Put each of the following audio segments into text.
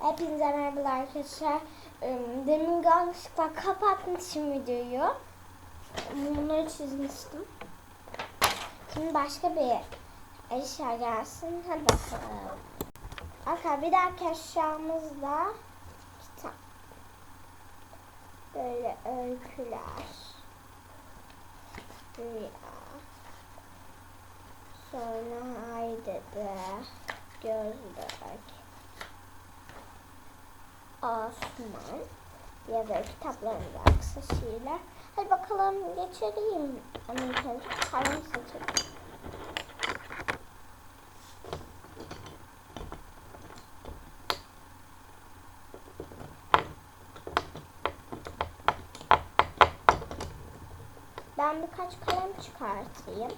Hepinize merhabalar arkadaşlar. Demin yanlışlıkla kapatmışım videoyu. Bunları çizmiştim. Şimdi başka bir eşya gelsin. Hadi bakalım. Arkadaşlar bir dahaki eşyamız da kitap. Böyle öyküler. Rüya. Sonra ay dede. Gözlük. Osman böyle kitaplarımız var kısa şiirler. Hadi bakalım geçireyim. Önce kalem seçelim. Ben birkaç kalem çıkartayım.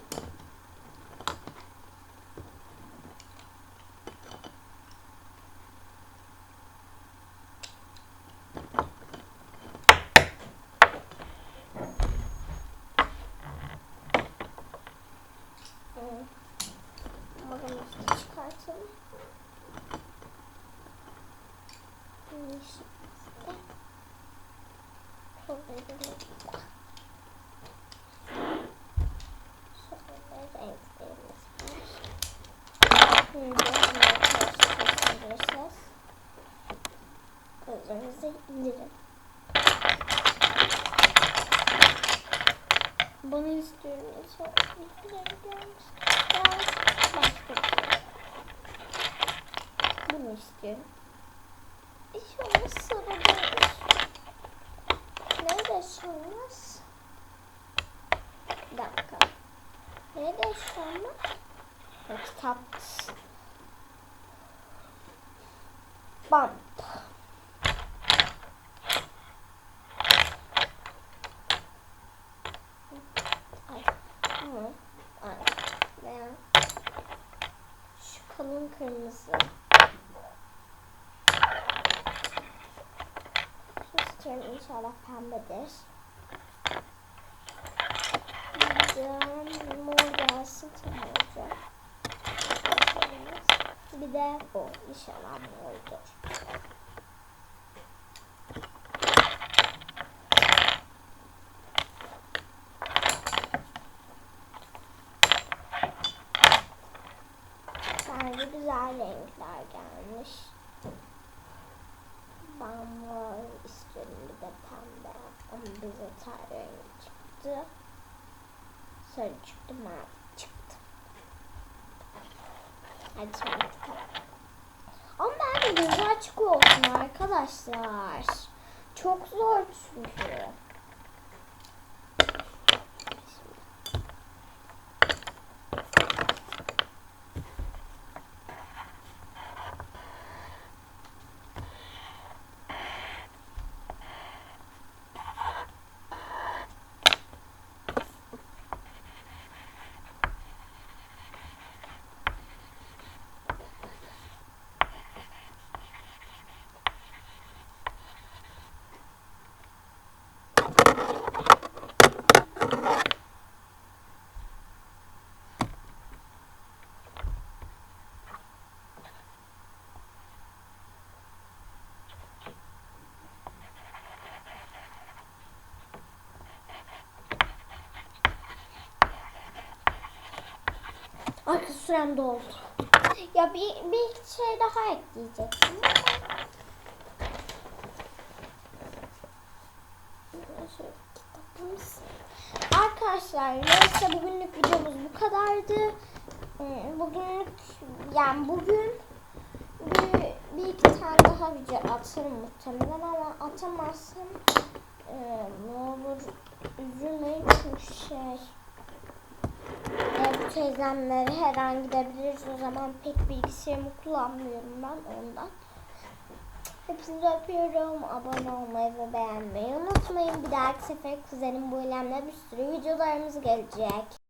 Karıştırabilirsiniz. Gözlerinizi indirin. Bunu istiyorum. Şey. Bunu istiyorum. Olmazsa sarılır. Nerede şunlar? Bir dakika. Nerede şunlar? Kitap. Bump. Şu kalın kırmızı. İstiyorum inşallah pembedir. Mor gelsin tamam olacak. Bir de bu inşallah mordur. Bence güzel renkler gelmiş. Ben mor istiyorum bir de pembe. Ama bize rengi çıktı. Sarı çıktı, mavi. Hadi tıkalım. Ama bence gözü açık olsun arkadaşlar. Çok zor çünkü. Arka sürem doldu. Ya bir, bir şey daha ekleyecektim. Arkadaşlar neyse bugünlük videomuz bu kadardı. Ee, Bugünlük yani bugün bir, bir iki tane daha video atarım muhtemelen ama atamazsam e, ne olur üzülmeyin çünkü şey teyzemlere her an gidebiliriz. O zaman pek bilgisayarımı kullanmıyorum ben ondan. Hepinizi öpüyorum. Abone olmayı ve beğenmeyi unutmayın. Bir dahaki sefer kuzenim bu ilemle bir sürü videolarımız gelecek.